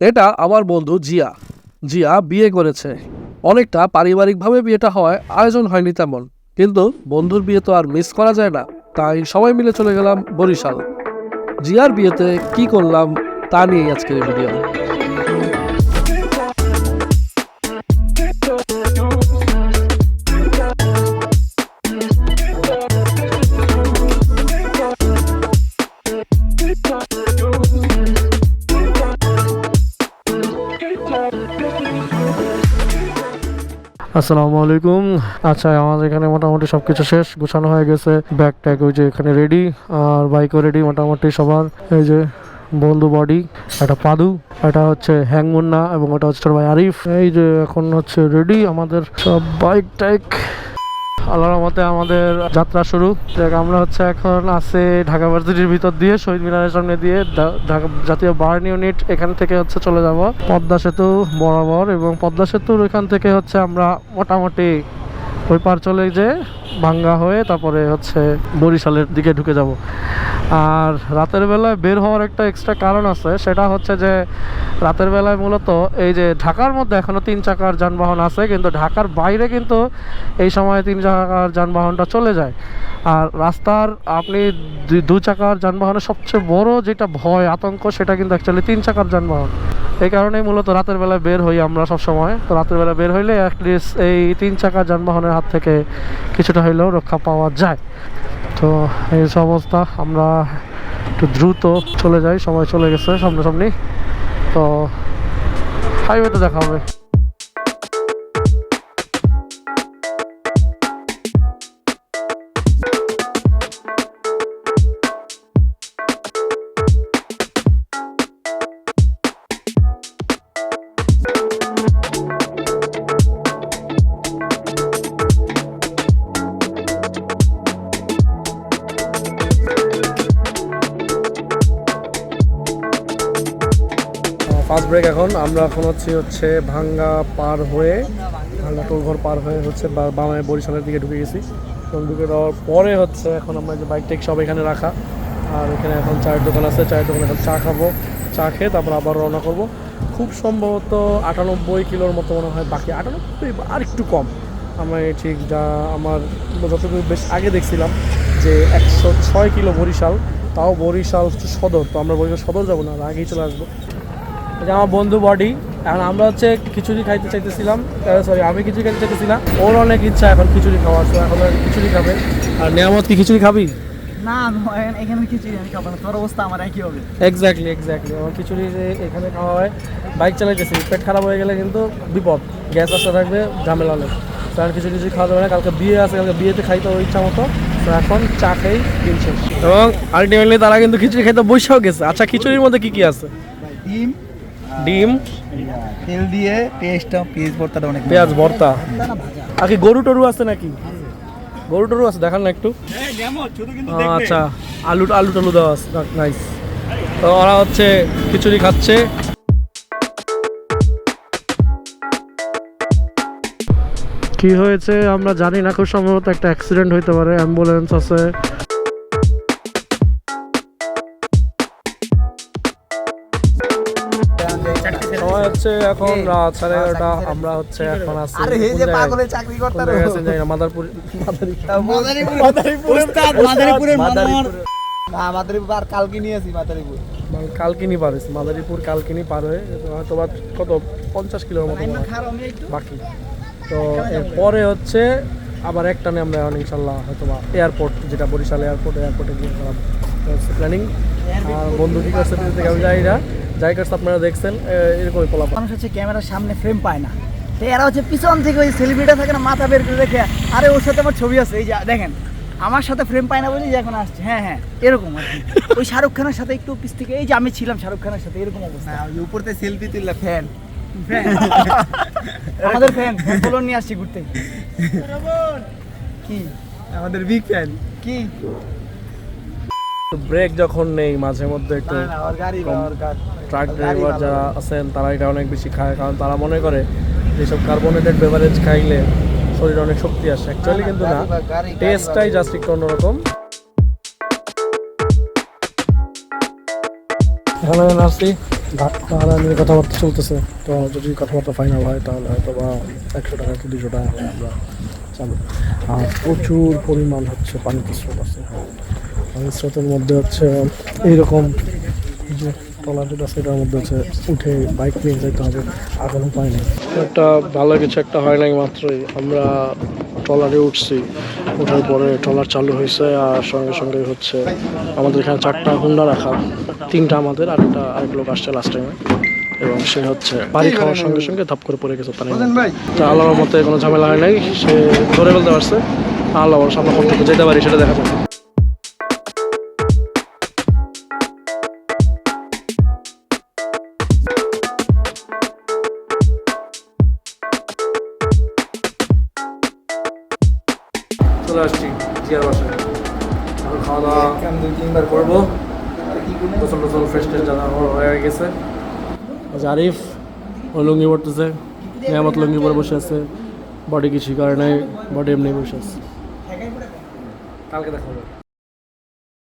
এটা আমার বন্ধু জিয়া। জিয়া বিয়ে করেছে। অনেকটা পারিবারিকভাবে বিয়েটা হয় আয়োজন হয়নি তেমন। কিন্তু বন্ধুর বিয়ে তো আর মিস করা যায় না। তাই সবাই মিলে চলে গেলাম বরিশাল। জিয়ার বিয়েতে কি করলাম তা নিয়েই আজকের ভিডিও আসসালামু আলাইকুম। আচ্ছা আমাদের এখানে মোটামুটি সব কিছু শেষ। গোছানো হয়ে গেছে। ব্যাগ ট্যাগ ওই যে এখানে রেডি আর বাইকও রেডি মোটামুটি সবার। এই যে বন্ধু বডি একটা পাদু, এটা হচ্ছে হ্যাংমুন্না এবং ওটা হচ্ছে ভাই আরিফ। এই যে এখন হচ্ছে রেডি আমাদের সব বাইক টাইক আল্লাহর মতে আমাদের যাত্রা শুরু। আমরা হচ্ছে এখন আছে ঢাকা ভার্সিটির ভিতর দিয়ে, শহীদ মিনারের সামনে দিয়ে ঢাকা জাতীয় বার্ন ইউনিট এখান থেকে হচ্ছে চলে যাব। পদ্মা সেতু বরাবর এবং পদ্মা সেতুর এখান থেকে হচ্ছে আমরা মোটামুটি ওই পার চলে যে ভাঙ্গা হয়ে তারপরে হচ্ছে বরিশালের দিকে ঢুকে যাব। আর রাতের বেলায় বের হওয়ার একটা এক্সট্রা কারণ আছে, সেটা হচ্ছে যে রাতের বেলায় মূলত এই যে ঢাকার মধ্যে এখনও তিন চাকার যানবাহন আছে, কিন্তু ঢাকার বাইরে কিন্তু এই সময় তিন চাকার যানবাহনটা চলে যায়। আর রাস্তার আপনি দু- চাকার যানবাহনের সবচেয়ে বড় যেটা ভয়, আতঙ্ক, সেটা কিন্তু অ্যাকচুয়ালি তিন চাকার যানবাহন। এই কারণেই মূলত রাতের বেলায় বের হই আমরা সব সময় তো রাতের বেলা বের হইলে অ্যাটলিস্ট এই তিন চাকার যানবাহনের হাত থেকে কিছুটা হইলেও রক্ষা পাওয়া যায়। তো এই অবস্থা, আমরা একটু দ্রুত চলে যাই, সময় চলে গেছে সামনাসামনি। তো হাইওয়েতে দেখা হবে। আমরা এখন হচ্ছে হচ্ছে ভাঙ্গা পার হয়ে, ভাঙ্গা টোলঘর পার হয়ে হচ্ছে বা- বামে বরিশালের দিকে ঢুকে গেছি। এবং ঢুকে দেওয়ার পরে হচ্ছে এখন আমরা যে বাইক টেক সব এখানে রাখা, আর এখানে এখন চায়ের দোকান আছে, চায়ের দোকানে এখন চা খাব, চা খেয়ে তারপর আবার রওনা করব। খুব সম্ভবত আটানব্বই কিলোর মতো মনে হয় বাকি, আটানব্বই আর একটু কম। আমি ঠিক যা আমার যতটুকু বেশ আগে দেখছিলাম যে একশো ছয় কিলো বরিশাল, তাও বরিশাল সদর, তো আমরা বরিশাল সদর যাব না আগেই চলে আসব। এটা আমার বন্ধু বডি এখন আমরা হচ্ছে খিচুড়ি খাইতে চাইতেছিলাম। সরি আমি খিচুড়ি খাইতে চাইতেছি না। ওর অনেক ইচ্ছা এখন খিচুড়ি খাওয়ার তো এখন খিচুড়ি খাবে। আর নিয়ামত কি খিচুড়ি খাবি? না এখানে- আমি খাব না। তোর অবস্থা আমার একই হবে। এক্স্যাক্টলি এক্স্যাক্টলি আমার খিচুড়ি এখানে খাওয়া হয় বাইক চালাইতেছি। পেট খারাপ হয়ে গেলে কিন্তু বিপদ। গ্যাস আসতে থাকবে ঝামেলা আর কিছু কিছু খাওয়া যাবে না। কালকে বিয়ে আছে কালকে বিয়েতে খাইতে হবে ইচ্ছা মতো। তো এখন চা খেয়ে দিন শেষ। এবং আলটিমেটলি তারা কিন্তু খিচুড়ি খাইতে বসেও গেছে। আচ্ছা খিচুড়ির মধ্যে কি কি আছে? ডিম ডিম। তেল দিয়ে পেস্টটা পেঁয়াজ ভর্তাটা অনেক পেঁয়াজ ভর্তা। আর কি গরু টরু আছে নাকি? গরু টরু আছে দেখান না একটু। আচ্ছা আলু আলু টালু দেওয়া আছে নাইস তো ওরা হচ্ছে খিচুড়ি খাচ্ছে। কি হয়েছে আমরা জানি না খুব সম্ভবত একটা অ্যাক্সিডেন্ট হইতে পারে অ্যাম্বুলেন্স আছে। হচ্ছে এখন রাত সাড়ে এগারোটা আমরা হচ্ছে এখন আছি মাদারপুর আর কালকিনি পার হয়েছে মাদারীপুর কালকিনি পার হয়ে হয়তো বা কত পঞ্চাশ কিলোর মতো হয় বাকি। তো এরপরে হচ্ছে আবার একটা একটানে আমরা এখন ইনশাল্লাহ হয়তো বা এয়ারপোর্ট যেটা বরিশাল এয়ারপোর্ট এয়ারপোর্টে গিয়ে প্ল্যানিং আর বন্ধু কি করছে আমি যাই না। করছে আপনারা দেখছেন এরকমই ফলাফল। মানুষ হচ্ছে ক্যামেরার সামনে ফ্রেম পায় না। তো এরা হচ্ছে পিছন থেকে ওই সেলিব্রিটি থাকে না মাথা বের করে দেখে আরে ওর সাথে আমার ছবি আছে। এই যে দেখেন আমার সাথে ফ্রেম পায় না বলে যে এখন আসছে। হ্যাঁ হ্যাঁ এরকম আর কি। ওই শাহরুখ খানের সাথে একটু পিস থেকে এই যে আমি ছিলাম শাহরুখ খানের সাথে এরকম অবস্থা। উপরতে সেলফি তুললা ফ্যান আমাদের ফ্যান ফোলন নিয়ে আসছি ঘুরতে। কি? আমাদের বিগ ফ্যান কি? ব্রেক যখন নেই মাঝে মধ্যে একটু ট্রাক ড্রাইভার যারা আছেন তারা এটা অনেক বেশি খায় কারণ তারা মনে করে যেসব কার্বোনেটেড বেভারেজ খাইলে শরীরে অনেক শক্তি আসে। অ্যাকচুয়ালি কিন্তু না টেস্টটাই জাস্ট একটু অন্যরকম। এখানে আসছি ঘাট নিয়ে কথাবার্তা চলতেছে। তো যদি কথাবার্তা ফাইনাল হয় তাহলে হয়তো বা একশো টাকা কি দুশো টাকা আমরা যাব আর প্রচুর পরিমাণ হচ্ছে পানিতে স্রোত আছে। স্রোতের মধ্যে হচ্ছে, এইরকম এই যে ট্রলার যেটা সেটার মধ্যে হচ্ছে উঠে বাইক নিয়ে যেতে হবে আর উপায় নেই। একটা ভালো কিছু একটা হয় নাই মাত্রই। আমরা ট্রলারে উঠছি ওঠার পরে ট্রলার চালু হয়েছে আর সঙ্গে সঙ্গে হচ্ছে আমাদের এখানে চারটা হুন্ডা রাখা, তিনটা আমাদের আরেকটা আরেক লোক আসছে লাস্ট টাইমে এবং সে হচ্ছে বাড়ি খাওয়ার সঙ্গে সঙ্গে ধাপ করে পড়ে গেছে আল্লাহর মতে কোনো ঝামেলা হয় নাই, সে ধরে ফেলতে পারছে। আল্লাহ সামনে যেতে পারি, সেটা দেখা যাবে চলে আসছি জিয়ার বাসায়। এখন খাওয়া দাওয়া তিনবার করব। গোসল টোসল ফ্রেশ ট্রেশ জানা হয়ে গেছে। আরিফ ও লুঙ্গি পড়তেছে নিয়ামত লুঙ্গি পরে বসে আছে। বডি কিছু করে নাই বডি এমনি বসে আছে। কালকে দেখা হবে।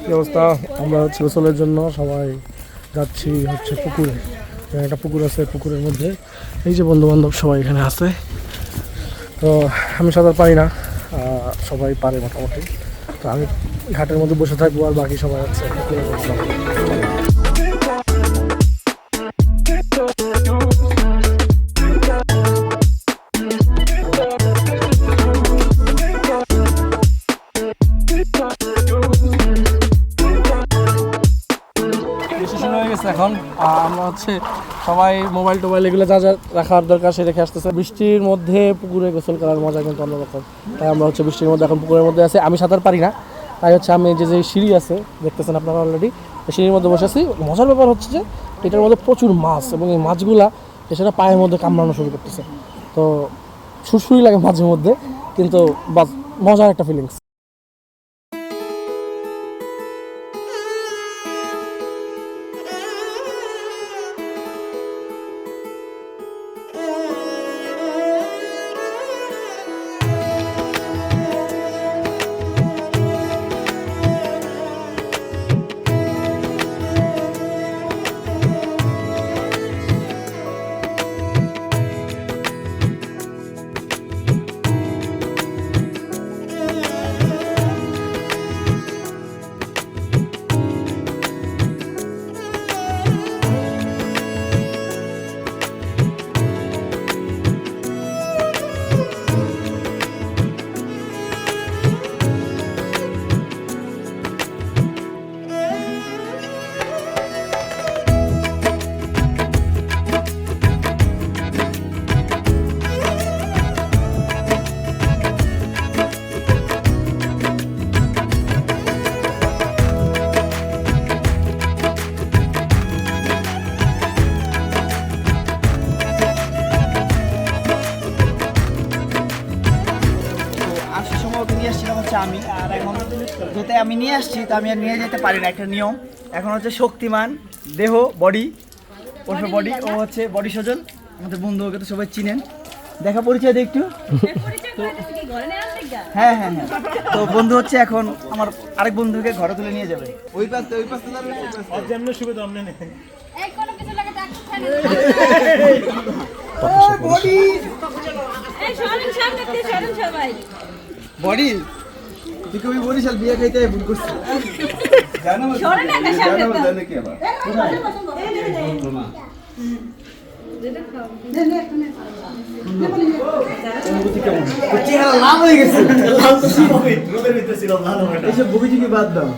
কি অবস্থা? আমরা হচ্ছে গোসলের জন্য সবাই যাচ্ছি হচ্ছে পুকুরে। একটা পুকুর আছে পুকুরের মধ্যে। এই যে বন্ধু বান্ধব সবাই এখানে আছে। তো আমি সাঁতার পারি না। সবাই পারে মোটামুটি। তো আমি ঘাটের মধ্যে বসে থাকব আর বাকি সবাই গেছে এখন। আমরা হচ্ছে সবাই মোবাইল টোবাইল এগুলো যা যা রাখার দরকার সে রেখে আসতেছে। বৃষ্টির মধ্যে পুকুরে গোসল করার মজা কিন্তু অন্যরকম। তাই আমরা হচ্ছে বৃষ্টির মধ্যে এখন পুকুরের মধ্যে আছে। আমি সাঁতার পারি না, তাই হচ্ছে আমি যে যে সিঁড়ি আছে, দেখতেছেন আপনারা অলরেডি সিঁড়ির মধ্যে বসে আছি। মজার ব্যাপার হচ্ছে যে, এটার মধ্যে প্রচুর মাছ এবং এই মাছগুলা এছাড়া পায়ের মধ্যে কামড়ানো শুরু করতেছে। তো সুরসুরি লাগে মাঝে মধ্যে, কিন্তু বাস মজার একটা ফিলিংস আমি নিয়ে আসছি তো আমি আর নিয়ে যেতে পারি না একটা নিয়ম। এখন হচ্ছে শক্তিমান দেহ বডি ওরফে বডি ও হচ্ছে বডি সজন আমাদের বন্ধু ওকে তো সবাই চিনেন। দেখা পরিচয় দে একটু। হ্যাঁ হ্যাঁ হ্যাঁ। তো বন্ধু হচ্ছে এখন আমার আরেক বন্ধুকে ঘরে তুলে নিয়ে যাবে। ওই পাশে ওই পাশে যাবে ওই পাশে। এই কোনো কিছু লাগে ডাক্তার বডি এই সরেন সামনে দিয়ে সরেন সবাই। বডি তুই কবি বরিশাল বিয়ে খাইতে ভুল করছিস জানো কি আবার? চেহারা লাল হয়ে গেছে। লাল তো এইসব বুকিজি কি বাদ দাও।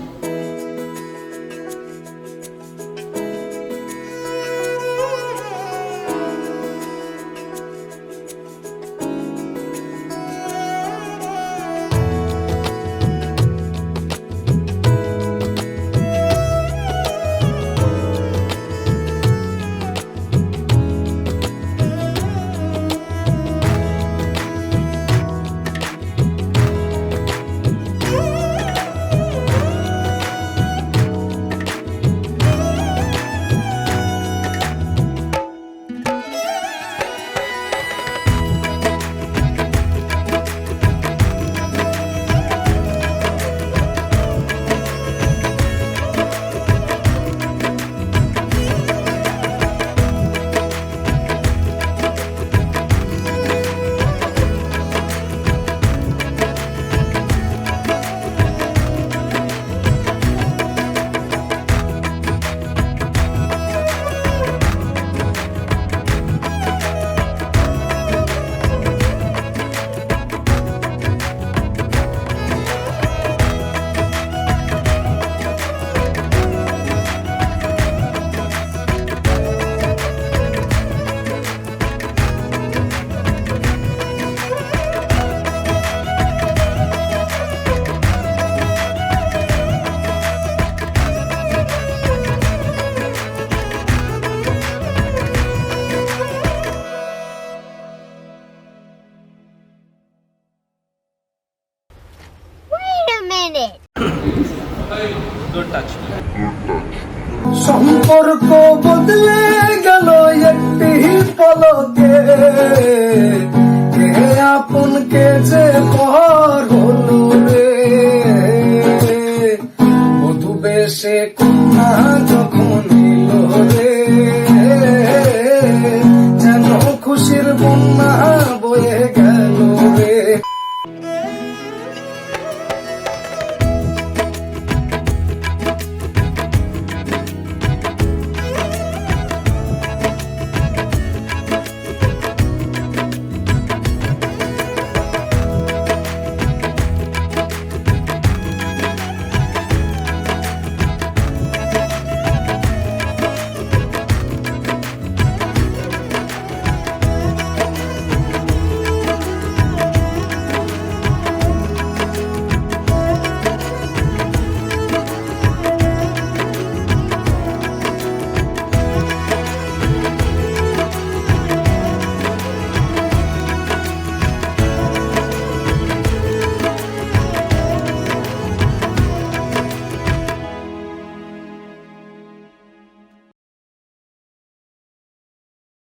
সম্পর্ক বদলে গেল একটি পলকে। আপন কে যে পর হলো রে। মধু বেশে কন্যা যখন রে